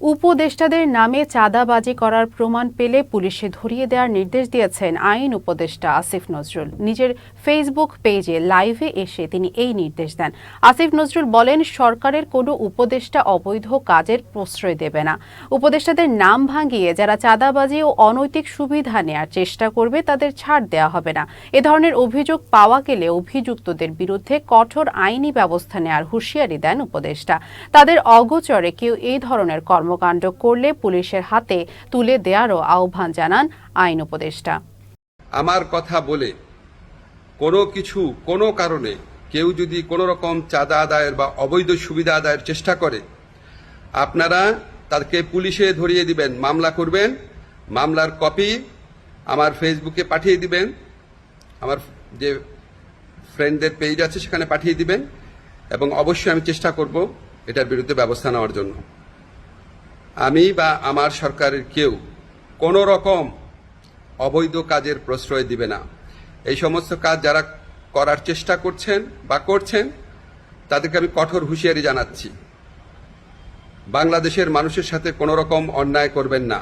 উপদেষ্টাদের নামে চাঁদাবাজি করার প্রমাণ পেলে পুলিশে ধরিয়ে দেওয়ার নির্দেশ দিয়েছেন আইন উপদেষ্টা আসিফ নজরুল। নিজের ফেসবুক পেজে লাইভে এসে তিনি এই নির্দেশ দেন। আসিফ নজরুল বলেন, সরকারের কোনো উপদেষ্টা অবৈধ কাজের প্রশ্রয় দেবে না। উপদেষ্টাদের নাম ভাঙিয়ে যারা চাঁদাবাজি ও অনৈতিক সুবিধা নেয়ার চেষ্টা করবে, তাদের ছাড় দেওয়া হবে না। এ ধরনের অভিযোগ পাওয়া গেলে অভিযুক্তদের বিরুদ্ধে কঠোর আইনি ব্যবস্থা নেওয়ার হুঁশিয়ারি দেন উপদেষ্টা। তাদের অগোচরে কেউ এই ধরনের কর্মকাণ্ড করলে পুলিশের হাতে তুলে দেওয়ারও আহ্বান জানান আইন উপদেষ্টা। আমার কথা বলে কোনো কিছু কোনো কারণে কেউ যদি কোনো রকম চাঁদা আদায়ের বা অবৈধ সুবিধা আদায়ের চেষ্টা করে, আপনারা তাদেরকে পুলিশে ধরিয়ে দিবেন, মামলা করবেন, মামলার কপি আমার ফেসবুকে পাঠিয়ে দিবেন, আমার যে ফ্রেন্ডদের পেজ আছে সেখানে পাঠিয়ে দিবেন, এবং অবশ্যই আমি চেষ্টা করব এটার বিরুদ্ধে ব্যবস্থা নেওয়ার জন্য। আমি বা আমার সরকারের কেউ কোনো রকম অবৈধ কাজের প্রশ্রয় দিবে না। এই সমস্ত কাজ যারা করার চেষ্টা করছেন বা করছেন, তাদেরকে আমি কঠোর হুঁশিয়ারি জানাচ্ছি। বাংলাদেশের মানুষের সাথে কোনো রকম অন্যায় করবেন না।